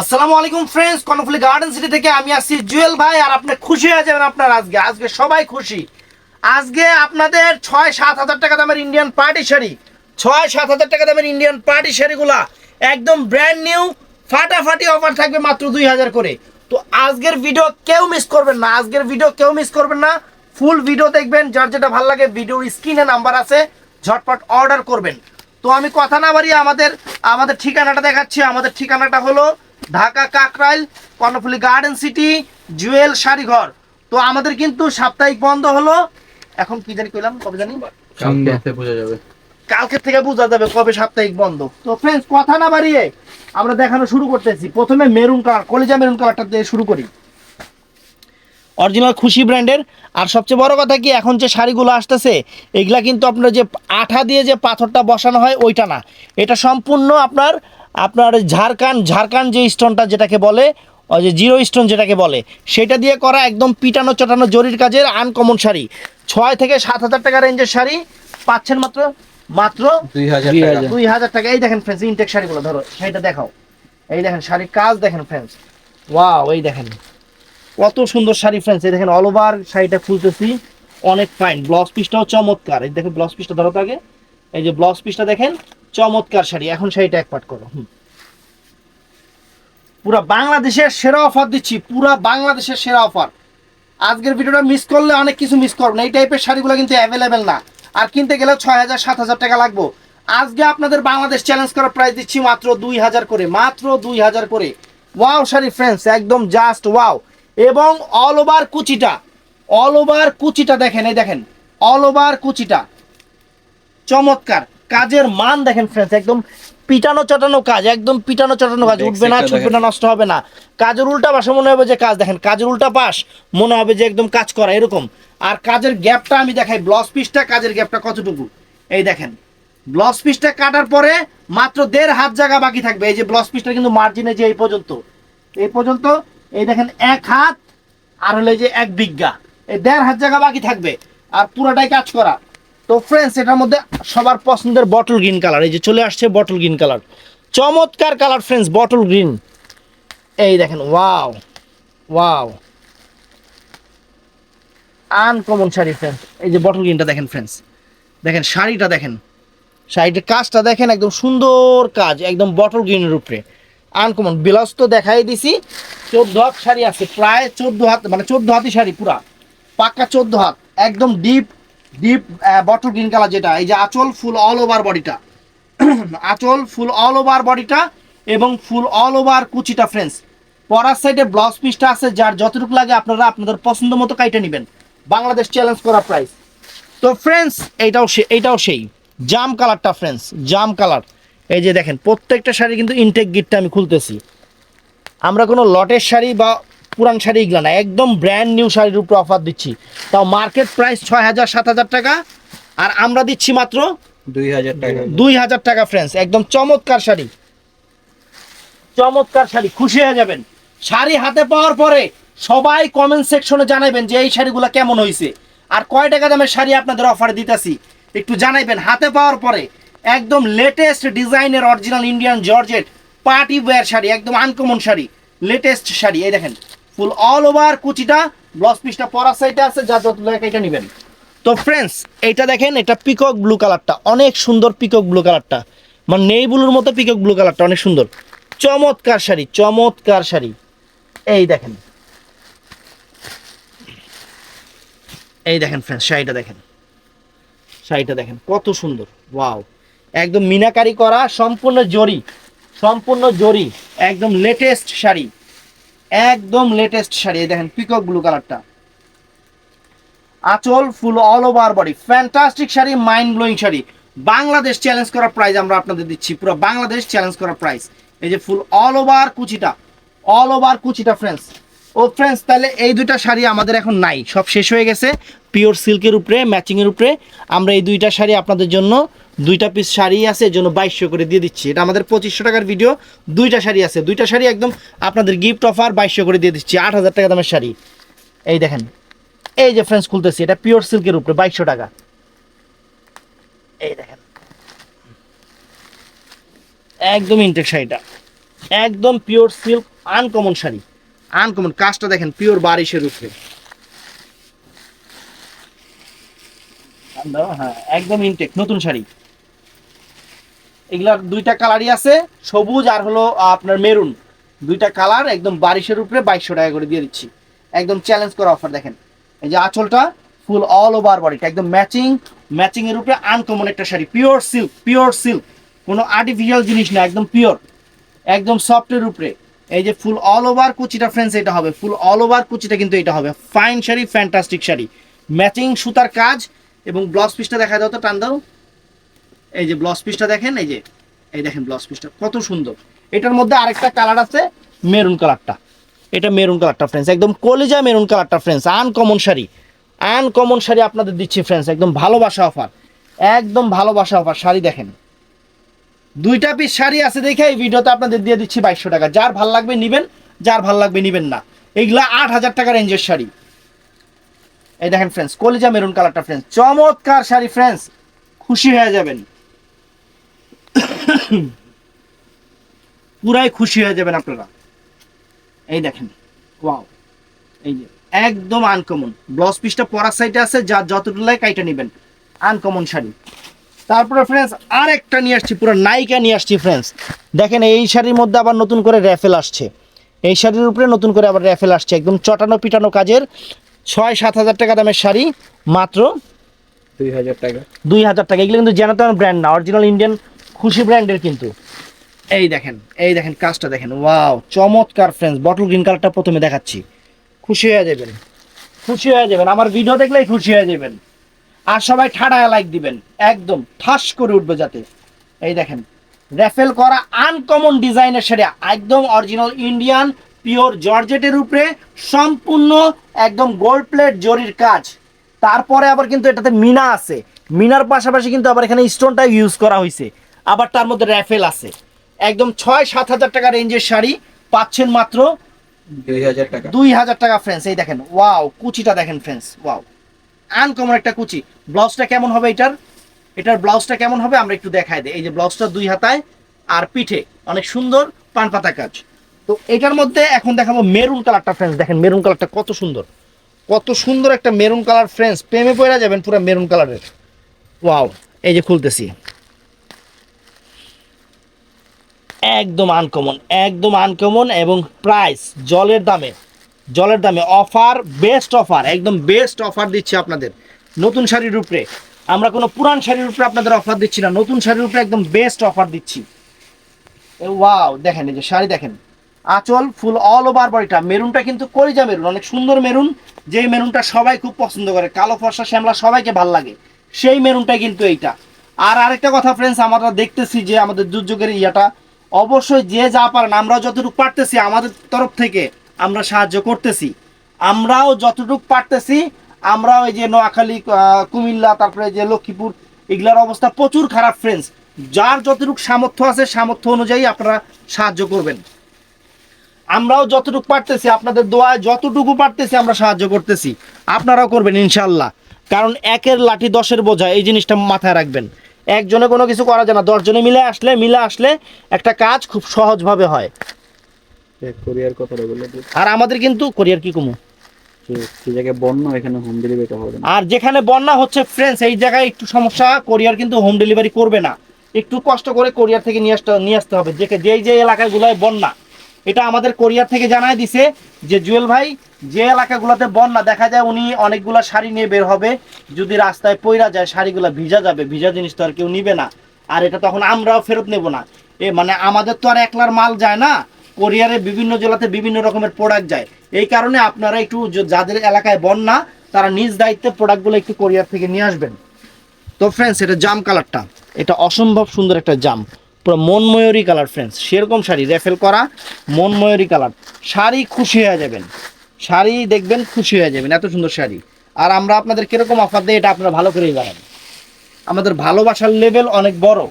আসসালামু আলাইকুম friends Karnaphuli garden city থেকে আমি জুয়েল ভাই আর আপনি খুশি হয়ে যাবেন আজকে। আজকে সবাই খুশি। আজকে আপনাদের ছয় সাত হাজার টাকা দামের ইন্ডিয়ান পার্টি শাড়ি। ছয় সাত হাজার টাকা দামের ইন্ডিয়ান পার্টি একদম ব্র্যান্ড নিউ ফাটাফাটি অফার থাকবে মাত্র দুই হাজার করে। তো আজকের ভিডিও কেউ মিস করবেন না। আজকের ভিডিও কেউ মিস করবেন না। ফুল ভিডিও দেখবেন। যার যেটা ভালো লাগে ভিডিওর স্ক্রিনে নাম্বার আছে, ঝটপট অর্ডার করবেন। তো আমি কথা না বাড়িয়ে আমাদের আমাদের ঠিকানাটা দেখাচ্ছি। আমাদের ঠিকানাটা হলো Dhaka Kakrail Karnaphuli garden city Jewel Sharighar তো আমাদের কিন্তু সাপ্তাহিক বন্ধ হলো। এখন কি জানি কইলাম কবে জানি? বোঝা যাবে। কালকে থেকে বোঝা যাবে কবে সাপ্তাহিক বন্ধ। তো ফ্রেন্ডস কথা না বাড়িয়ে আমরা দেখানো শুরু করতেছি। প্রথমে মেরুন কালার কলেজা মেরুন কালারটা দিয়ে শুরু করি। অরিজিনাল খুশি ব্র্যান্ডের। আর সবচেয়ে বড় কথা কি এখন যে শাড়িগুলো আসতেছে এগুলা কিন্তু আপনার যে আঠা দিয়ে যে পাথরটা বসানো হয় ওইটা না। এটা সম্পূর্ণ আপনার আপনার ঝাড়খান ঝাড়খান যে স্টোনটা যেটাকে বলে ওই যে জিরো স্টোন যেটাকে বলে সেটা দিয়ে করা একদম পিটানো চটানো জরির কাজের আনকমন শাড়ি। ছয় থেকে সাত হাজার টাকা রেঞ্জের শাড়ি পাচ্ছেন মাত্র মাত্র দুই হাজার দুই টাকা। এই দেখেন ফ্রেন্ডস ইনটেক শাড়িগুলো ধরো সেটা দেখাও। এই দেখেন শাড়ির কাজ দেখেন ফ্রেন্ডস ওয়াও এই দেখেন। কত সুন্দর শাড়ি ফ্রেন্ডস এই দেখেন অল ওভার শাড়িটা খুলতেছি। অনেক ফাইন ব্লাউজ পিসটাও চমৎকার। এই দেখেন ব্লাউজ পিসটা ধরো আগে। এই যে ব্লাউজ পিসটা দেখেন, চমৎকার শাড়ি। এখন শাড়িটা এক পাট করো। পুরা বাংলাদেশের সেরা অফার দিচ্ছি, পুরা বাংলাদেশের সেরা অফার আজকের ভিডিওটা মিস করলে অনেক কিছু মিস করবেন এই টাইপের শাড়িগুলো কিন্তু অ্যাভেলেবেল না। আর কিনতে গেলে ছয় হাজার, সাত হাজার টাকা লাগবে। আজকে আপনাদের বাংলাদেশ চ্যালেঞ্জ করার প্রাইস দিচ্ছি মাত্র দুই হাজার করে, মাত্র দুই হাজার করে। ওয়াও শাড়ি ফ্রেন্ডস একদম জাস্ট ওয়াও এবং অল ওভার কুচিটা অল ওভার কুচিটা দেখেন এই দেখেন অল ওভার কুচিটা। চমৎকার কাজের মান দেখেন ফ্রেন্ডস একদম পিটানো চটানো কাজ একদম পিটানো চটানো কাজ উঠবে না ছুটবে না নষ্ট হবে না। কাজের উল্টা পাশে মনে হবে যে কাজ দেখেন কাজের উল্টা পাশ মনে হবে যে একদম কাজ করা এরকম। আর কাজের গ্যাপটা আমি দেখাই ব্লাউজ পিসটা কাজের গ্যাপটা কতটুকু? এই দেখেন ব্লাউজ পিসটা কাটার পরে মাত্র দেড় হাত জায়গা বাকি থাকবে এই যে ব্লাউজ পিসটা কিন্তু মার্জিনে যে এই পর্যন্ত এই পর্যন্ত এই দেখেন, এক হাত আর হলে যে এক বিঘা। এই দেড় হাত জায়গা বাকি থাকবে আর পুরোটাই কাজ করা। তো ফ্রেন্ডস এটার মধ্যে সবার পছন্দের বটল গ্রিন কালার এই যে চলে আসছে বটল গ্রিন কালার চমৎকার কালার ফ্রেন্ডস বটল গ্রিন এই দেখেন wow wow uncommon sari friends এই যে বটল গ্রিনটা দেখেন ফ্রেন্ডস দেখেন, শাড়িটা দেখেন। শাড়িটার কাজটা দেখেন, একদম সুন্দর কাজ, একদম বটল গ্রিনের উপরে। আনকমন। ব্লাউজ তো দেখাই দিছি। চোদ্দ হাত শাড়ি আছে, প্রায় চোদ্দ হাত মানে চোদ্দ হাতি শাড়ি পুরা। পাক্কা চোদ্দ হাত, একদম deep deep bottle green colour যেটা, এই যে আঁচল ফুল অল ওভার বডিটা আঁচল ফুল অল ওভার বডিটা এবং ফুল অল ওভার কুচিটা ফ্রেন্ডস পরার সাইডে ব্লাউজ পিসটা আছে, যার যতটুকু লাগে আপনারা আপনাদের পছন্দ মতো কাইটে নেবেন। বাংলাদেশ চ্যালেঞ্জ করা প্রাইস তো ফ্রেন্ডস এইটাও সে এইটাও সেই। জাম কালারটা ফ্রেন্ডস জাম কালার এই যে দেখেন প্রত্যেকটা শাড়ি কিন্তু ইনটেক গিটটা আমি খুলতেছি। আমরা কোনো লটের শাড়ি বা পুরান শাড়ি এগুলো না একদম ব্র্যান্ড নিউ শাড়ির উপর অফার দিচ্ছি। তাও মার্কেট প্রাইস ছয় হাজার সাত হাজার টাকা আর আমরা দিচ্ছি মাত্র দুই হাজার টাকা। দুই হাজার টাকা ফ্রেন্ডস একদম চমৎকার শাড়ি। চমৎকার শাড়ি খুশি হয়ে যাবেন। শাড়ি হাতে পাওয়ার পরে সবাই কমেন্ট সেকশনে জানাবেন যে এই শাড়িগুলো কেমন হয়েছে আর কয় টাকা দামের শাড়ি আপনাদের অফার দিতেছি একটু জানাইবেন। হাতে পাওয়ার পরে একদম লেটেস্ট ডিজাইনের original Indian georgette party wear sari, একদম আনকমন শাড়ি লেটেস্ট শাড়ি। এই দেখেন ফুল অল ওভার কুচিটা ব্লাউজ পিসটা পরার সাইডে আছে, যা যত এটা নেবেন। তো ফ্রেন্ডস এইটা দেখেন, এটা পিকক ব্লু কালারটা অনেক সুন্দর পিকক ব্লু কালারটা মানে নেই ব্লুর মতো পিকক ব্লু কালারটা অনেক সুন্দর। চমৎকার শাড়ি চমৎকার শাড়ি। এই দেখেন। এই দেখেন ফ্রেন্ডস শাড়িটা দেখেন। শাড়িটা দেখেন, কত সুন্দর। ওয়াও একদম মিনাকারি করা, সম্পূর্ণ জরি সম্পূর্ণ জরি, একদম লেটেস্ট শাড়ি, একদম লেটেস্ট শাড়ি। দেখেন পিকক ব্লু কালারটা আঁচল full all over body fantastic sari mind blowing sari. Bangladesh challenge করার প্রাইস আমরা আপনাদের দিচ্ছি, পুরো বাংলাদেশ চ্যালেঞ্জ করার প্রাইস এই যে ফুল অল ওভার কুচিটা অল ওভার কুচিটা ফ্রেন্ডস ও ফ্রেন্ডস তাহলে এই দুইটা শাড়ি আমাদের এখন নাই। সব শেষ হয়ে গেছে পিওর সিল্কের উপরে ম্যাচিংয়ের উপরে। আমরা এই দুইটা শাড়ি আপনাদের জন্য দুইটা পিস শাড়ি আছে এর জন্য বাইশশো করে দিয়ে দিচ্ছি। এটা আমাদের পঁচিশশো টাকার ভিডিও দুইটা শাড়ি আছে। দুইটা শাড়ি একদম আপনাদের গিফট অফার বাইশশো করে দিয়ে দিচ্ছি। আট হাজার টাকা দামের শাড়ি। এই দেখেন, এই যে ফ্রেন্ডস খুলতেছি, এটা পিওর সিল্কের উপরে, বাইশশো টাকা। এই দেখেন, একদম ইনটেক শাড়িটা। একদম pure silk uncommon sari. Uncommon কাজটা দেখেন পিওর বারিশের উপরে। হ্যাঁ একদম ইনটেক নতুন শাড়ি। এগুলার দুইটা কালারই আছে, সবুজ আর হলো আপনার মেরুন। দুইটা কালার একদম বারিশের উপরে বাইশশো টাকা করে দিয়ে দিচ্ছি। একদম চ্যালেঞ্জ করা অফার দেখেন। এই যে আঁচলটা ফুল অল ওভার বডিটা একদম ম্যাচিং ম্যাচিং এর উপরে আনকমন একটা sari pure silk pure silk কোনো আর্টিফিশিয়াল জিনিস না, একদম পিওর একদম সফটের উপরে। এই যে ফুল অল ওভার কুচিটা ফ্রেন্ডস এটা হবে। ফুল অল ওভার কুচিটা কিন্তু এটা হবে। Fine sari fantastic sari. Matching সুতার কাজ এবং ব্লাউজ পিসটা দেখা দাও তো, টান দাও। এই যে ব্লাউজ পিসটা দেখেন, এই যে, এই দেখেন ব্লাউজ পিসটা কত সুন্দর। এটার মধ্যে আরেকটা কালার আছে মেরুন কালারটা এটা মেরুন কালারটা ফ্রেন্ডস একদম কলিজা মেরুন কালারটা friends uncommon sari. Uncommon sari আপনাদের দিচ্ছি ফ্রেন্ডস একদম ভালোবাসা অফার একদম ভালোবাসা অফার শাড়ি দেখেন। দুইটা পিস শাড়ি আছে দেখে এই ভিডিওতে আপনাদের দিয়ে দিচ্ছি বাইশশো টাকা। যার ভালো লাগবে নিবেন, যার ভালো লাগবে নিবেন না। এইগুলা আট হাজার টাকা রেঞ্জের শাড়ি। এই দেখেন ফ্রেন্ডস কলিজা মেরুন কালারটা ফ্রেন্ডস চমৎকার শাড়ি ফ্রেন্ডস খুশি হয়ে যাবেন। পুরাই খুশি হয়ে যাবেন আপনারা। এই দেখেন ওয়াও এই যে একদম আনকমন ব্লাউজ পিসটা পরার সাইডে আছে যা যতটুকু লাগে কাইটা নেবেন। আনকমন শাড়ি। তারপরে ফ্রেন্ডস আর একটা নিয়ে আসছি পুরো নাইকা নিয়ে আসছি ফ্রেন্ডস দেখেন এই শাড়ির মধ্যে আবার নতুন করে র্যাফেল আসছে। এই শাড়ির উপরে নতুন করে আবার র্যাফেল আসছে একদম চটানো পিটানো কাজের ছয় সাত হাজার টাকা দামের শাড়ি মাত্র দুই হাজার টাকা। দুই হাজার টাকা। এগুলো কিন্তু জেনাতন ব্র্যান্ড না অরিজিনাল ইন্ডিয়ান খুশি ব্র্যান্ডের কিন্তু। এই দেখেন এই দেখেন কাজটা দেখেন। ওয়াও, চমৎকার ফ্রেন্ডস বটল গ্রিন কালারটা প্রথমে দেখাচ্ছি। খুশি হয়ে যাবেন, খুশি হয়ে যাবেন। আমার ভিডিও দেখলেই খুশি হয়ে যাবেন। আর সবাই ঠাডায় লাইক দিবেন, একদম ঠাস করে উঠবে যাতে। এই দেখেন র্যাফেল করা আনকমন ডিজাইনের শাড়ি, একদম অরিজিনাল ইন্ডিয়ান পিওর জর্জেটের উপরে, সম্পূর্ণ একদম গোল্ড প্লেট জরির কাজ। তারপরে আবার কিন্তু এটাতে মিনা আছে। মিনার পাশাপাশি কিন্তু আবার এখানে স্টোনটা ইউজ করা হয়েছে আবার তার মধ্যে র্যাফেল আছে। একদম ছয় সাত হাজার টাকা রেঞ্জের শাড়ি পাচ্ছেন মাত্র দুই হাজার টাকা। ফ্রেন্ডস এই দেখেন ওয়াও কুচিটা দেখেন ফ্রেন্ডস ওয়াও আনকমন একটা কুচি। ব্লাউজটা কেমন হবে এটার? এটার ব্লাউজটা কেমন হবে আমরা একটু দেখাই দিই। এই যে ব্লাউজটা দুই হাতায় আর পিঠে অনেক সুন্দর পান পাতা কাজ। তো এটার মধ্যে এখন দেখাবো মেরুন কালারটা ফ্রেন্ডস দেখেন মেরুন কালারটা কত সুন্দর। কত সুন্দর একটা মেরুন কালার ফ্রেন্ডস প্রেমে পড়ে যাবেন পুরো মেরুন কালারের ওয়াও এই যে খুলতেছি। একদম আনকমন একদম আনকমন এবং প্রাইস জলের দামে জলের দামে অফার বেস্ট অফার একদম বেস্ট অফার দিচ্ছি আপনাদের। নতুন শাড়ির উপরে, আমরা কোনো পুরান শাড়ির উপরে আপনাদের অফার দিচ্ছি না, নতুন শাড়ির উপরে একদম বেস্ট অফার দিচ্ছি। ওয়াও দেখেন এই যে শাড়ি দেখেন, আঁচল ফুল অল ওভার বডিটা মেরুনটা কিন্তু কলিজা মেরুন, অনেক সুন্দর মেরুন, যেই মেরুনটা সবাই খুব পছন্দ করে, কালো ফর্সা শ্যামলা সবাইকে ভালো লাগে, সেই মেরুনটা কিন্তু এইটা। আর আরেকটা কথা ফ্রেন্ডস আমরা দেখতেছি যে আমাদের দুর্যোগের ইয়াটা অবশ্যই যে যা পারেন আমরা যতটুকু পারতেছি আমাদের তরফ থেকে আমরা সাহায্য করতেছি। আমরাও যতটুকু পারতেছি আমরা ওই যে নোয়াখালী কুমিল্লা, তারপরে যে লক্ষ্মীপুর, এগুলার অবস্থা প্রচুর খারাপ ফ্রেন্ডস যার যতটুকু সামর্থ্য আছে, সামর্থ্য অনুযায়ী আপনারা সাহায্য করবেন। আমরাও যতটুকু পারতেছি, আপনাদের দোয়ায় যতটুকু পারতেছি, আমরা সাহায্য করতেছি। আপনারাও করবেন ইনশাল্লাহ কারণ একের লাঠি দশের বোঝা, এই জিনিসটা মাথায় রাখবেন। একজনে কোনো কিছু করা যায় না। দশজনে মিলে আসলে মিলে আসলে একটা কাজ খুব সহজভাবে হয়। কোরিয়ার কথাটা বলে আর আমাদের কিন্তু কোরিয়ার কি কমু? যে যে এখানে হোম ডেলিভারিটা হবে আর যেখানে বন্যা হচ্ছে ফ্রেন্ডস এই জায়গায় একটু সমস্যা কোরিয়ার কিন্তু হোম ডেলিভারি করবে না। একটু কষ্ট করে কোরিয়ার থেকে নিয়ে আসতে নিয়ে আসতে হবে। যে যেই যে এলাকাগুলোয় বন্যা এটা আমাদের কোরিয়ার থেকে জানায় দিছে যে, জুয়েল ভাই, যে এলাকাগুলোতে বন্যা দেখা যায়, উনি অনেকগুলো শাড়ি নিয়ে বের হবে। যদি রাস্তায় পইরা যায়, শাড়িগুলো ভিজা যাবে। ভিজা জিনিস তো আর কেউ নিবে না। আর এটা তখন আমরাও ফেরত নেব না। এ মানে আমাদের তো আর একলার মাল যায় না। কোরিয়ারে বিভিন্ন জেলাতে বিভিন্ন রকমের প্রোডাক্ট যায়। এই কারণে আপনারা একটু যাদের এলাকায় বন্যা, তারা নিজ দায়িত্বে প্রোডাক্টগুলো একটু কোরিয়ার থেকে নিয়ে আসবেন। তো ফ্রেন্ডস এটা জাম কালারটা এটা অসম্ভব সুন্দর একটা জাম। পুরো মনময়ূরী কালার ফ্রেন্ডস সেরকম শাড়ি, রেফেল করা মনময়ূরী কালার শাড়ি খুশি হয়ে যাবেন। শাড়ি দেখবেন খুশি হয়ে যাবেন, এত সুন্দর শাড়ি। আর আমরা আপনাদের কীরকম অফার দিই, এটা আপনারা ভালো করেই জানেন। আমাদের ভালোবাসার লেভেল অনেক বড়।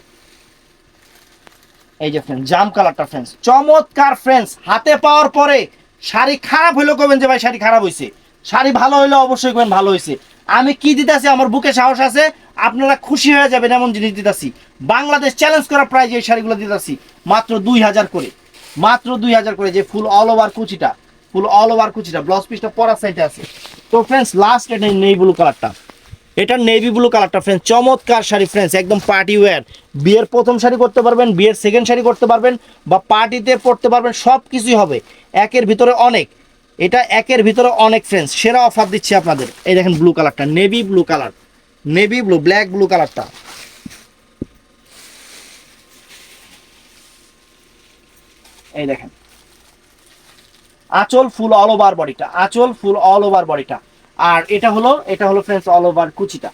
এই যে ফ্রেন্ডস জাম কালারটা ফ্রেন্ডস চমৎকার ফ্রেন্ডস হাতে পাওয়ার পরে শাড়ি খারাপ হলেও কবেন যে, ভাই, শাড়ি খারাপ হয়েছে শাড়ি ভালো হইলে অবশ্যই কবেন ভালো হয়েছে আমি কি দিতেছি? আমার বুকে সাহস আছে। আপনারা খুশি হয়ে যাবেন এমন জিনিস দিতেছি। বাংলাদেশ চ্যালেঞ্জ করা প্রাইজ এই শাড়িগুলো দিতেছি, মাত্র দুই হাজার করে। মাত্র দুই হাজার করে যে ফুল অল ওভার কুচিটা ফুল অল ওভার কুচিটা ব্লাউজ পিসটা পরার সাইডে আছে। তো ফ্রেন্ডস লাস্ট এটা নেই ব্লু কালারটা এটা নেভি ব্লু কালারটা ফ্রেন্ডস চমৎকার শাড়ি ফ্রেন্ডস একদম পার্টি ওয়্যার বিয়ের প্রথম শাড়ি করতে পারবেন, বিয়ের সেকেন্ড শাড়ি করতে পারবেন, বা পার্টিতে পড়তে পারবেন সব কিছুই হবে। একের ভিতরে অনেক। এটা একের ভিতরে অনেক ফ্রেন্ডস সেরা অফার দিচ্ছি আপনাদের। এই দেখেন ব্লু কালারটা navy blue colour navy blue black blue কালারটা এই দেখেন। আঁচল ফুল অল ওভার বডিটা আঁচল ফুল অল ওভার বডিটা আর এটা হলো এটা হলো ফ্রেন্ডস অল ওভার কুচিটা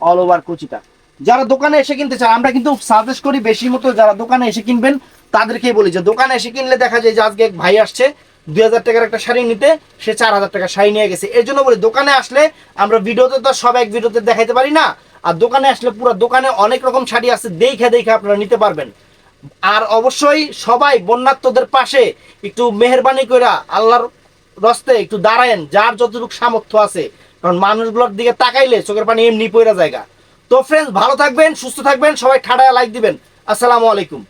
অল ওভার কুচিটা। যারা দোকানে এসে কিনতে চান, আমরা কিন্তু সাজেস্ট করি বেশি মতো যারা দোকানে এসে কিনবেন, তাদেরকেই বলি যে দোকানে এসে কিনলে দেখা যায় যে আজকে এক ভাই আসছে দুই হাজার টাকার একটা শাড়ি নিতে, সে চার হাজার টাকা শাড়ি নিয়ে গেছে। এর জন্য বলি, দোকানে আসলে আমরা ভিডিওতে তো সব এক ভিডিওতে দেখাইতে পারি না, আর দোকানে আসলে পুরো দোকানে অনেক রকম শাড়ি আছে, দেখে দেখে আপনারা নিতে পারবেন। আর অবশ্যই সবাই বন্যাত্মদের পাশে একটু মেহরবানি করে আল্লাহর রস্তে একটু দাঁড়ায়েন, যার যতটুকু সামর্থ্য আছে। কারণ মানুষগুলোর দিকে তাকাইলে চোখের পানি এমনি পড়া জায়গা। তো ফ্রেন্ডস ভালো থাকবেন, সুস্থ থাকবেন, সবাই ঠাডায় লাইক দিবেন। আসসালামু আলাইকুম।